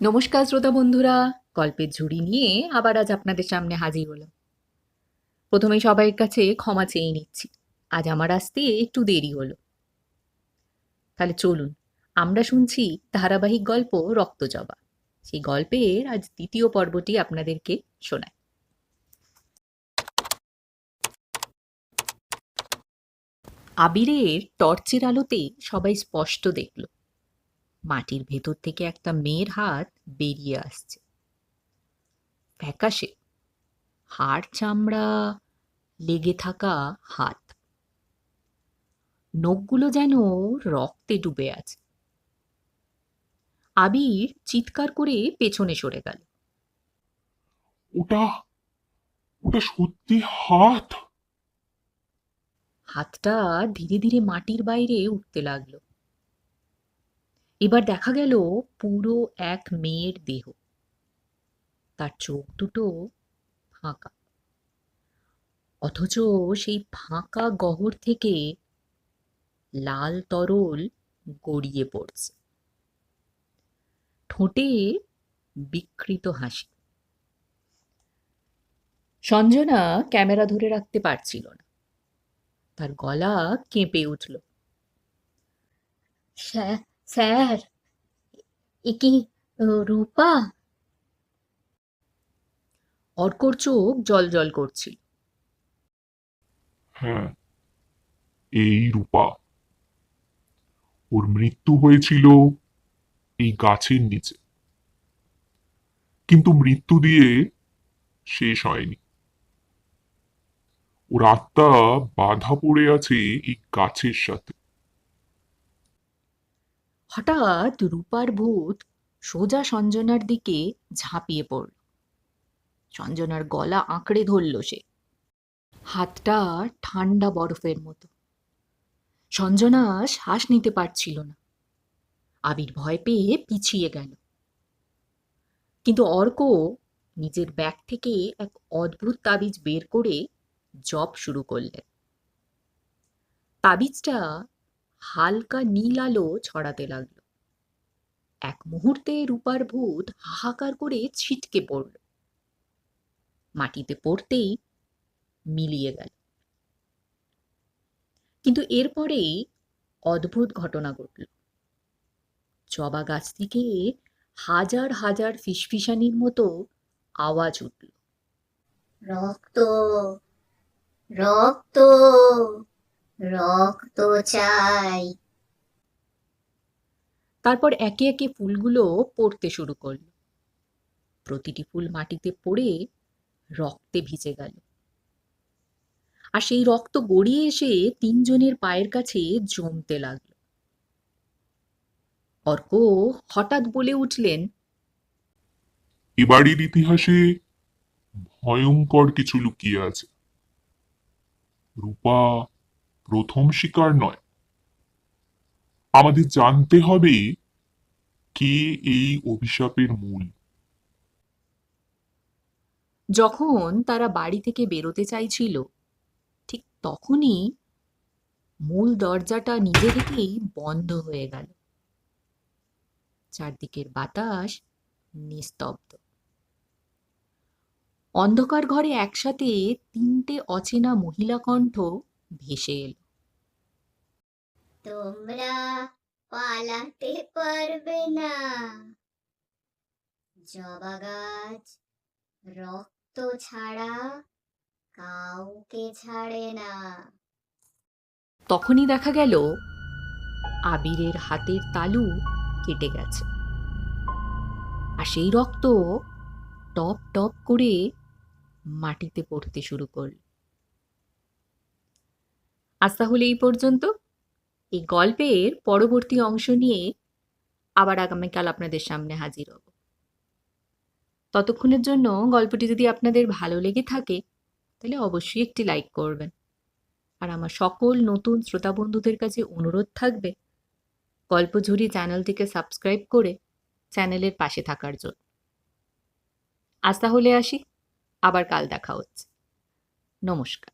নমস্কার শ্রোতা বন্ধুরা, গল্পের ঝুড়ি নিয়ে আবার আজ আপনাদের সামনে হাজির হলাম। প্রথমে সবাইয়ের কাছে ক্ষমা চেয়ে নিচ্ছি, আজ আমার আসতে একটু দেরি হলো। তাহলে চলুন, আমরা শুনছি ধারাবাহিক গল্প রক্তজবা সেই গল্পের আজ দ্বিতীয় পর্বটি আপনাদেরকে শোনায় আবিরের টর্চের আলোতে সবাই স্পষ্ট দেখল মাটির ভেতর থেকে একটা মেয়ের হাত বেরিয়ে আসছে। ফ্যাকাশে। হাড় চামড়া লেগে থাকা হাত। নখগুলো যেন রক্তে ডুবে আছে। আবির চিৎকার করে পেছনে সরে গেল। ওটা ওটা সত্যি হাত? হাতটা ধীরে ধীরে মাটির বাইরে উঠতে লাগল। এবার দেখা গেল পুরো এক মেয়ের দেহ। তার চোখ দুটো ফাঁকা। অথচ সেই ফাঁকা গহর থেকে লাল তরল গড়িয়ে পড়ছে। ঠোঁটে বিকৃত হাসি। সঞ্জনা ক্যামেরা ধরে রাখতে পারছিল না। তার গলা কেঁপে উঠল। স্যার স্যার এ কি রূপা? অর্কর চোখ জল জল করছিল। হ্যাঁ এই রূপা। ওর মৃত্যু হয়েছিল এই গাছের নিচে। কিন্তু মৃত্যু দিয়ে শেষ হয়নি। ওর আত্মা বাধা পড়ে আছে এই গাছের সাথে। হঠাৎ রূপার ভূত সোজা সঞ্জনার দিকে ঝাঁপিয়ে পড়ল। সঞ্জনার গলা আঁকড়ে ধরল সে। হাতটা ঠান্ডা বরফের মতো। সঞ্জনা শ্বাস নিতে পারছিল না। আবির ভয় পেয়ে পিছিয়ে গেল। কিন্তু অর্ক নিজের ব্যাগ থেকে এক অদ্ভুত তাবিজ বের করে জপ শুরু করলেন। তাবিজটা হালকা নীল আলো ছড়াতে লাগল। এক মুহূর্তে রূপার ভূত হাহাকার করে ছিটকে পড়ল। মাটিতে পড়তেই মিলিয়ে গেল। কিন্তু এরপরেই অদ্ভুত ঘটনা ঘটল। জবা গাছ থেকে হাজার হাজার ফিসফিসানির মতো আওয়াজ উঠল। রক্ত রক্ত। রক্ত চাই। তারপর একে একে ফুলগুলো পড়তে শুরু করল। প্রতিটি ফুল মাটিতে পড়ে রক্তে ভিজে গেল। আর সেই রক্ত গড়িয়ে এসে তিনজনের পায়ের কাছে জমতে লাগল। অর্ক হঠাৎ বলে উঠলেন এ বাড়ির ইতিহাসে ভয়ঙ্কর কিছু লুকিয়ে আছে। রূপা প্রথম শিকার নয়। আমাদের জানতে হবে কে এই অভিশাপের মূল। যখন তারা বাড়ি থেকে বেরোতে চাইছিল, ঠিক তখনই মূল দরজাটা নিজে থেকেই বন্ধ হয়ে গেল। চারদিকের বাতাস নিস্তব্ধ। অন্ধকার ঘরে একসাথে তিনটে অচেনা মহিলা কণ্ঠ ভেসে এলো। তোমরা পালাতে পারবে না। জবা গাছ রক্ত ছাড়া কাউকে ছাড়ে না। তখনই দেখা গেল আবিরের হাতের তালু কেটে গেছে। আর সেই রক্ত টপ টপ করে মাটিতে পড়তে শুরু করল। আজ তাহলে এই পর্যন্ত। এই গল্পের পরবর্তী অংশ নিয়ে আবার আগামীকাল আপনাদের সামনে হাজির হব। ততক্ষণের জন্য গল্পটি যদি আপনাদের ভালো লেগে থাকে, তাহলে অবশ্যই একটি লাইক করবেন। আর আমার সকল নতুন শ্রোতা বন্ধুদের কাছে অনুরোধ থাকবে, গল্প গল্পঝুরি চ্যানেলটিকে সাবস্ক্রাইব করে চ্যানেলের পাশে থাকার জন্য। আজ তাহলে আসি, আবার কাল দেখা হচ্ছে। নমস্কার।